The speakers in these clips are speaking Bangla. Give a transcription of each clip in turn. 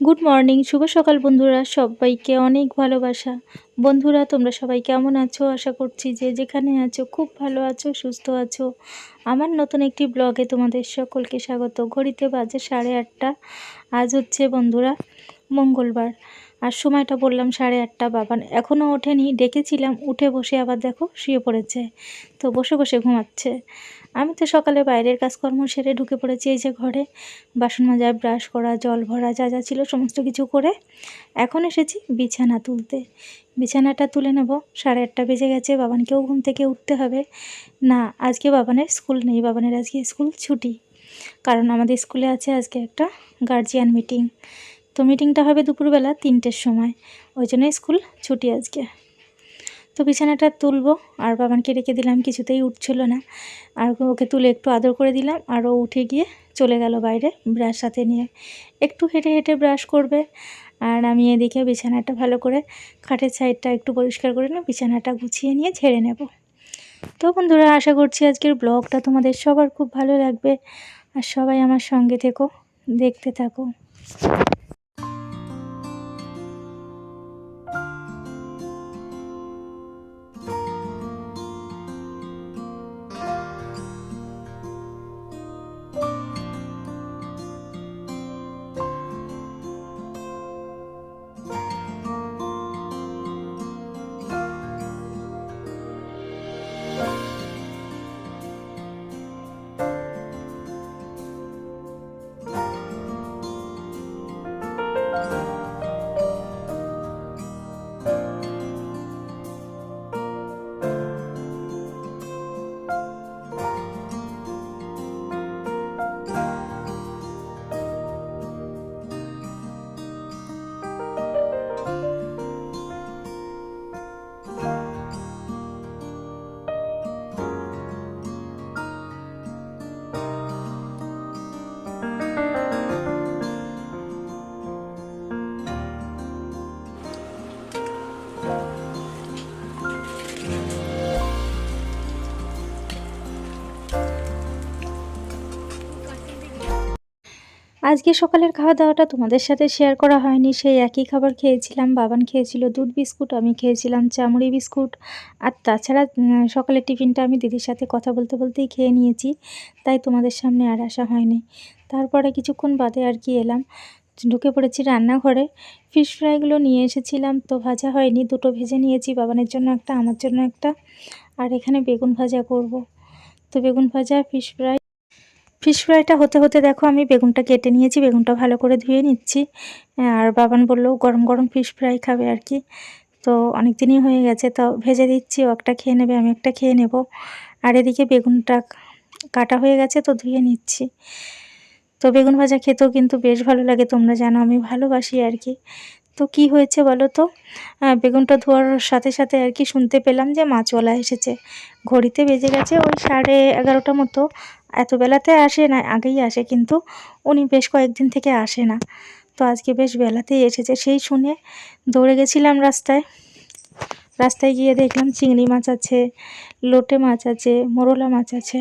গুড মর্নিং শুভ সকাল বন্ধুরা, সবাইকে অনেক ভালোবাসা। বন্ধুরা, তোমরা সবাই কেমন আছো? আশা করছি যে যেখানে আছো, খুব ভালো আছো, সুস্থ আছো। আমার নতুন একটি ব্লগে তোমাদের সকলকে স্বাগত। ঘড়িতে বাজে সাড়ে আটটা। আজ হচ্ছে বন্ধুরা, মঙ্গলবার। আর সময়টা বললাম সাড়ে আটটা বাবান এখনও ওঠেনি, ডেকেছিলাম, উঠে বসে আবার দেখো শুয়ে পড়েছে, তো বসে বসে ঘুমাচ্ছে। আমি তো সকালে বাইরের কাজকর্ম সেরে ঢুকে পড়েছি এই যে ঘরে, বাসন মাজা, ব্রাশ করা, জল ভরা, যা যা ছিল সমস্ত কিছু করে এখন এসেছি বিছানা তুলতে। বিছানাটা তুলে নেব, সাড়ে আটটা বেজে গেছে, বাবানকেও ঘুম থেকে উঠতে হবে। না, আজকে বাবানের স্কুল নেই, বাবানের আজকে স্কুল ছুটি, কারণ আমাদের স্কুলে আছে আজকে একটা গার্জিয়ান মিটিং তো মিটিংটা হবে দুপুরবেলা তিনটের সময়। ওই জন্য স্কুল ছুটি আজকে। তো বিছানাটা তুলবো, আর বাবানকে রেখে দিলাম, কিছুতেই উঠছিল না। আর ওকে তুলে একটু আদর করে দিলাম, আর ও উঠে গিয়ে চলে গেল বাইরে ব্রাশ সাথে নিয়ে। একটু হেঁটে হেঁটে ব্রাশ করবে, আর আমি এদিকে বিছানাটা ভালো করে খাটের সাইডটা একটু পরিষ্কার করে নেব বিছানাটা গুছিয়ে নিয়ে ঝেড়ে নেব। তো বন্ধুরা, আশা করছি আজকের ব্লগটা তোমাদের সবার খুব ভালো লাগবে। আর সবাই আমার সঙ্গে থেকো, দেখতে থাকো। আজকে সকালের খাওয়া দাওয়াটা তোমাদের সাথে শেয়ার করা হয়নি। সেই একই খাবার খেয়েছিলাম, বাবান খেয়েছিল দুধ বিস্কুট, আমি খেয়েছিলাম চামড়ি বিস্কুট। আর তাছাড়া সকালের টিফিনটা আমি দিদির সাথে কথা বলতে বলতেই খেয়ে নিয়েছি, তাই তোমাদের সামনে আর আসা হয়নি। তারপরে কিছুক্ষণ বাদে আর কি এলাম, ঢুকে পড়েছি রান্নাঘরে। ফিশ ফ্রাইগুলো নিয়ে এসেছিলাম, তো ভাজা হয়নি, দুটো ভেজে নিয়েছি, বাবানের জন্য একটা, আমার জন্য একটা। আর এখানে বেগুন ভাজা করব। তো বেগুন ভাজা ফিশ ফ্রাই ফিশ ফ্রাইটা হতে হতে দেখো আমি বেগুনটা কেটে নিয়েছি, বেগুনটা ভালো করে ধুয়ে নিচ্ছি। আর বাবান বলল, গরম গরম ফিশ ফ্রাই খাবে আর কি। তো অনেক দিনই হয়ে গেছে, তো ভেজে দিচ্ছি, ও একটা খেয়ে নেবে, আমি একটা খেয়ে নেব। আর এদিকে বেগুনটা কাটা হয়ে গেছে, তো ধুয়ে নিচ্ছি। তো বেগুন ভাজা খেতেও কিন্তু বেশ ভালো লাগে, তোমরা জানো আমি ভালোবাসি আর কি। তো কি হয়েছে বলো তো? বেগুনটা ধোয়ার সাথে সাথে আর কি শুনতে পেলাম যে মাছওয়ালা এসেছে। ঘড়িতে বেজে গেছে ওই সাড়ে এগারোটা মতো। এত বেলাতে আসে না, আগেই আসে কিন্তু উনি বেশ কয়েকদিন থেকে আসে না। তো আজকে বেশ বেলাতেই এসেছে। সেই শুনে দৌড়ে গেছিলাম রাস্তায়। রাস্তায় গিয়ে দেখলাম চিংড়ি মাছ আছে, লোটে মাছ আছে, মোরলা মাছ আছে।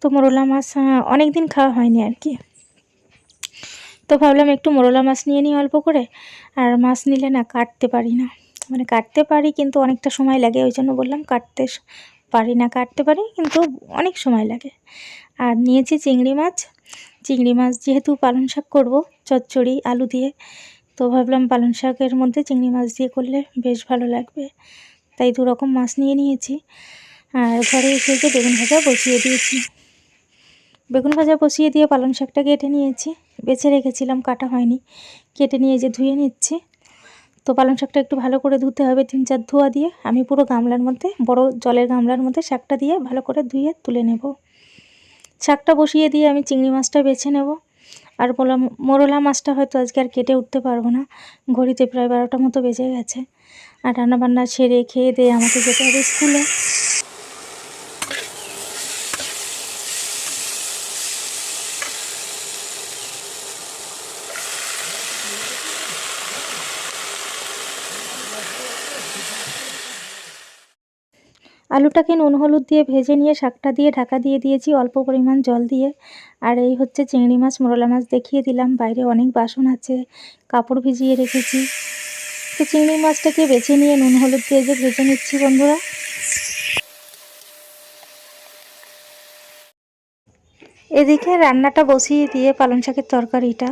তো মোরলা মাছ অনেক দিন খাওয়া হয়নি আর কি। তো ভাবলাম একটু মোরলা মাছ নিয়ে নিই অল্প করে। আর মাছ নিলে না কাটতে পারি না। মানে কাটতে পারি কিন্তু অনেকটা সময় লাগে, ওই জন্য বললাম কাটতে পারি না, কাটতে পারি কিন্তু অনেক সময় লাগে। আর নিয়েছি চিংড়ি মাছ। চিংড়ি মাছ যেহেতু পালং শাক করব, চচ্চড়ি, আলু দিয়ে, তো ভাবলাম পালং শাকের মধ্যে চিংড়ি মাছ দিয়ে করলে বেশ ভালো লাগবে। তাই দু রকম মাছ নিয়ে নিয়েছি। আর ঘরে এসে যে বেগুন ভাজা বসিয়ে দিয়েছি। বেগুন ভাজা বসিয়ে দিয়ে পালং শাকটা কেটে নিয়েছি। বেছে রেখেছিলাম, কাটা হয়নি। কেটে নিয়ে যে ধুয়ে নিচ্ছি। তো পালং শাকটা একটু ভালো করে ধুতে হবে, তিন চার ধোয়া দিয়ে। আমি পুরো গামলার মধ্যে, বড় জলের গামলার মধ্যে শাকটা দিয়ে ভালো করে ধুয়ে তুলে নেব। শাকটা বসিয়ে দিয়ে আমি চিংড়ি মাছটা বেছে নেব। আর বললাম মোরলা মাছটা হয়তো আজকে আর কেটে উঠতে পারব না। ঘড়িতে প্রায় বারোটা মতো বেজে গেছে। আর রান্নাবান্না সেরে খেয়ে দিয়ে আমাকে যেতে হবে স্কুলে। আলুটাকে নুন হলুদ দিয়ে ভেজে নিয়ে শাকটা দিয়ে ঢাকা দিয়ে দিয়েছি, অল্প পরিমাণ জল দিয়ে। আর এই হচ্ছে চিংড়ি মাছ, মোরলা মাছ দেখিয়ে দিলাম। বাইরে অনেক বাসন আছে, কাপড় ভিজিয়ে রেখেছি। তো চিংড়ি মাছটাকে বেছে নিয়ে নুন হলুদ দিয়ে যে ভেজে নিচ্ছি বন্ধুরা। এদিকে রান্নাটা বসিয়ে দিয়ে পালং শাকের তরকারিটা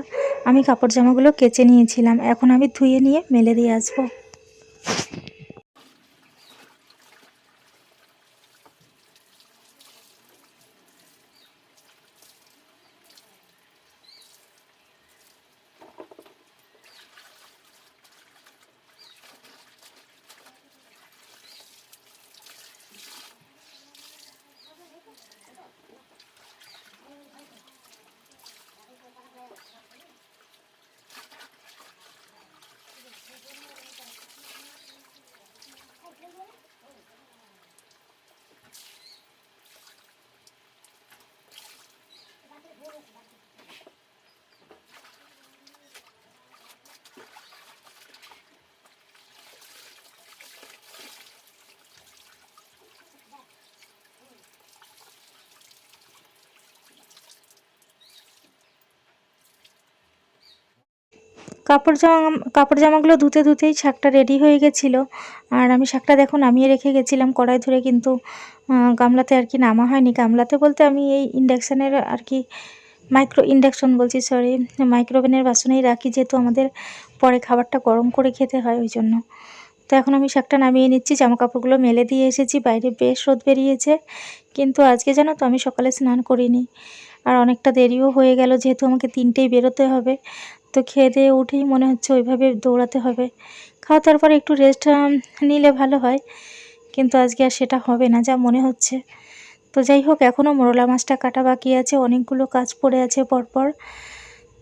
আমি কাপড় জামাগুলো কেচে নিয়েছিলাম। এখন আমি ধুয়ে নিয়ে মেলে দিয়ে আসব। কাপড় জামা, কাপড় জামাগুলো ধুতে ধুতেই শাকটা রেডি হয়ে গেছিল। আর আমি শাকটা দেখো নামিয়ে রেখে গেছিলাম কড়াই ধরে, কিন্তু গামলাতে আর কি নামা হয়নি। গামলাতে বলতে আমি এই ইন্ডাকশানের আর কি মাইক্রো ইন্ডাকশন বলছি সরি মাইক্রোওভেনের বাসনেই রাখি, যেহেতু আমাদের পরে খাবারটা গরম করে খেতে হয় ওই জন্য। তো এখন আমি শাকটা নামিয়ে নিচ্ছি জামা কাপড়গুলো মেলে দিয়ে এসেছি, বাইরে বেশ রোদ বেরিয়েছে, কিন্তু আজকে জানো তো আমি সকালে স্নান করিনি। আর অনেকটা দেরিও হয়ে গেল, যেহেতু আমাকে তিনটেই বেরোতে হবে তো খেয়ে দিয়ে উঠেই মনে হচ্ছে ওইভাবে দৌড়াতে হবে। খাওয়া তারপর একটু রেস্ট নিলে ভালো হয়। কিন্তু আজকে আর সেটা হবে না, যা মনে হচ্ছে। তো যাই হোক এখনও মোরলা মাছটা কাটা বাকি আছে, অনেকগুলো কাজ পড়ে আছে পরপর।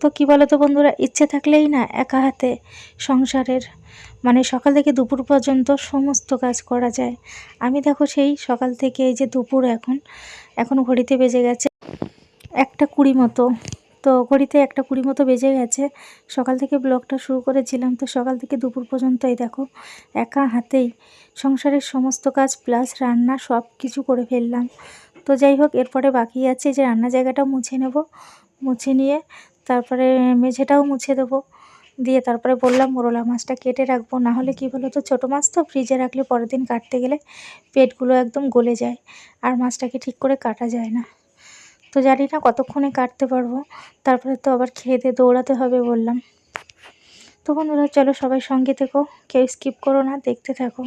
তো কী তো বন্ধুরা, ইচ্ছে থাকলেই না, একা হাতে সংসারের মানে সকাল থেকে দুপুর পর্যন্ত সমস্ত কাজ করা যায়। আমি দেখো সেই সকাল থেকে এই যে দুপুর এখন এখন ঘড়িতে বেজে গেছে একটা কুড়ি মতো। তো ঘড়িতে একটা কুড়ি মতো বেজে গেছে। সকাল থেকে ব্লগটা শুরু করেছিলাম তো সকাল থেকে দুপুর পর্যন্ত এই দেখো, একা হাতেই সংসারের সমস্ত কাজ প্লাস রান্না সব কিছু করে ফেললাম। তো যাই হোক, এরপরে বাকি আছে যে রান্না জায়গাটাও মুছে নেব, মুছে নিয়ে তারপরে মেঝেটাও মুছে দেবো। দিয়ে তারপরে বললাম মোরলা মাছটা কেটে রাখব, না হলে কী বলো তো ছোটো মাছ তো ফ্রিজে রাখলে পরের দিন কাটতে গেলে পেটগুলো একদম গলে যায়। আর মাছটাকে ঠিক করে কাটা যায় না। তো জানি না কতক্ষণে কাটতে পারব। তারপরে তো আবার খেয়ে দিয়ে দৌড়াতে হবে বললাম। তো বন্ধুরা, চলো সবাই সঙ্গে থেকো, কেউ স্কিপ করো না, দেখতে থাকো।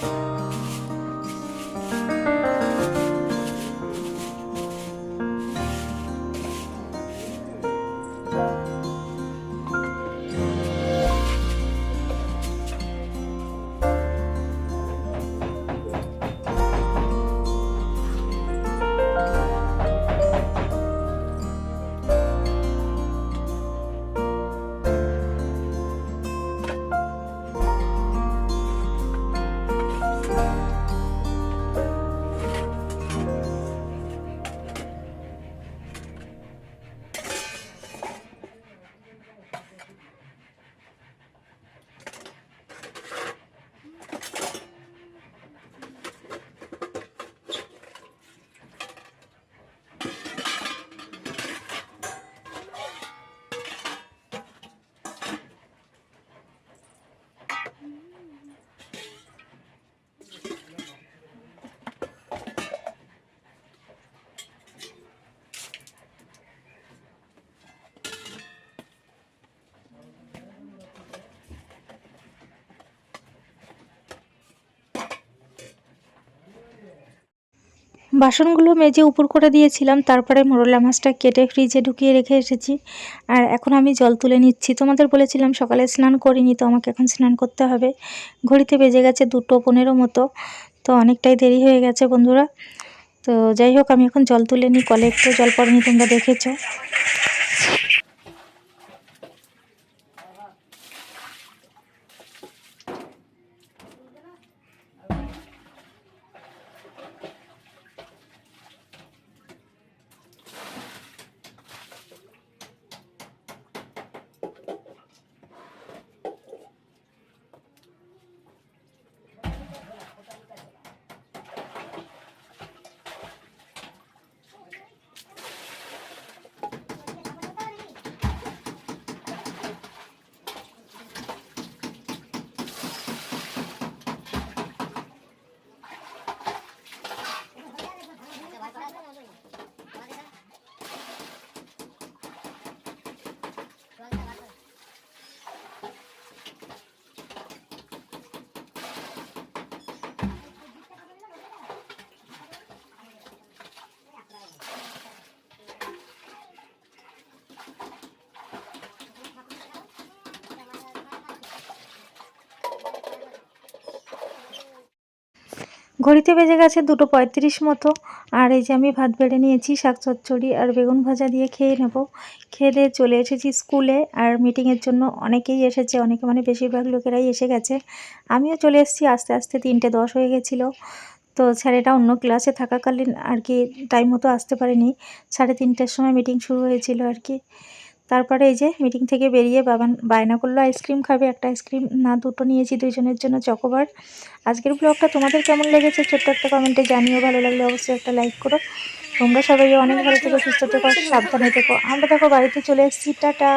Bye. বাসনগুলো মেজে উপর করে দিয়েছিলাম, তারপরে মোরলা মাছটা কেটে ফ্রিজে ঢুকিয়ে রেখে এসেছি। আর এখন আমি জল তুলে নিচ্ছি। তোমাদের বলেছিলাম সকালে স্নান করিনি, তো আমাকে এখন স্নান করতে হবে। ঘড়িতে বেজে গেছে দুটো পনেরো মতো, তো অনেকটাই দেরি হয়ে গেছে বন্ধুরা। তো যাই হোক, আমি এখন জল তুলে নিই, কলে একটু জল পড়েনি, তোমরা দেখেছ। ঘড়িতে বেজে গেছে দুটো পঁয়ত্রিশ মতো। আর এই যে আমি ভাত বেড়ে নিয়েছি, শাক চচ্চড়ি আর বেগুন ভাজা দিয়ে খেয়ে নেব। খেয়ে দিয়ে চলে এসেছি স্কুলে আর মিটিংয়ের জন্য অনেকেই এসেছে, অনেকে মানে বেশিরভাগ লোকেরাই এসে গেছে। আমিও চলে এসেছি, আস্তে আস্তে তিনটে দশ হয়ে গেছিল। তো স্যারেরা অন্য ক্লাসে থাকাকালীন আর কি টাইম মতো আসতে পারেনি। সাড়ে তিনটের সময় মিটিং শুরু হয়েছিল আর কি। তারপরে এই যে মিটিং থেকে বেরিয়ে বাবান বায়না করল আইসক্রিম খাবে, একটা আইসক্রিম না দুটো নিয়েছি দুজনের জন্য চকোবার। আজকের ব্লগটা তোমাদের কেমন লেগেছে ছোট্ট একটা কমেন্টে জানিও, ভালো লাগলে অবশ্যই একটা লাইক করো। তোমরা সবাই অনেক ভালো থেকো, সুস্থ থেকো, সাবধানে থেকো। আমরা দেখো বাড়িতে চলে এসেছি, টাটা।